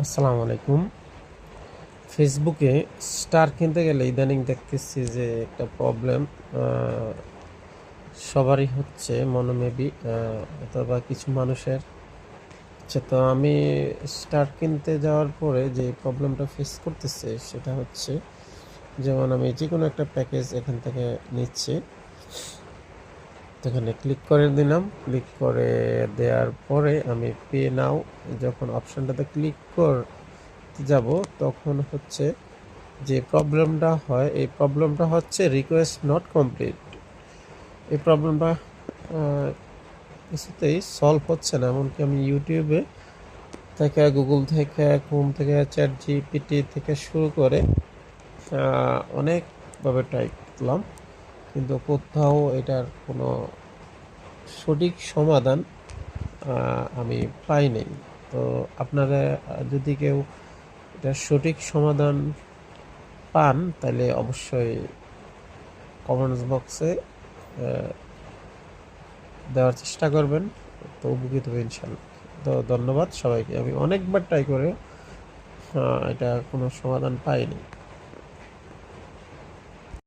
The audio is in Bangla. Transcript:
আসসালামু আলাইকুম। ফেসবুকে স্টার কিনতে গেলে ইদানিং দেখতেছি যে একটা প্রবলেম সবারই হচ্ছে মনে মেবি অথবা কিছু মানুষের। আচ্ছা তো আমি স্টার কিনতে যাওয়ার পরে যে প্রবলেমটা ফেস করতেছে সেটা হচ্ছে, যেমন আমি যে কোনো একটা প্যাকেজ এখান থেকে নিচ্ছি। এখানে ক্লিক করে দিলাম। ক্লিক করে দেওয়ার পরে আমি পে নাও যখন অপশানটাতে ক্লিক কর যাব, তখন হচ্ছে যে প্রবলেমটা হয়, এই প্রবলেমটা হচ্ছে রিকোয়েস্ট নট কমপ্লিট এই প্রবলেমটা কিছুতেই সলভ হচ্ছে না। এমনকি আমি ইউটিউবে থেকে গুগল থেকে ক্রোম থেকে চ্যাট জিপিটি থেকে শুরু করে অনেকভাবে ট্রাই করলাম কিন্তু কোথাও এটার কোনো সঠিক সমাধান আমি পাইনি। তো আপনারা যদি কেউ এটার সঠিক সমাধান পান, তাহলে অবশ্যই কমেন্টস বক্সে দেওয়ার চেষ্টা করবেন। তো উপকৃত হবে ইনশাল্লাহ তো ধন্যবাদ সবাইকে। আমি অনেকবার ট্রাই করে এটা কোনো সমাধান পাইনি।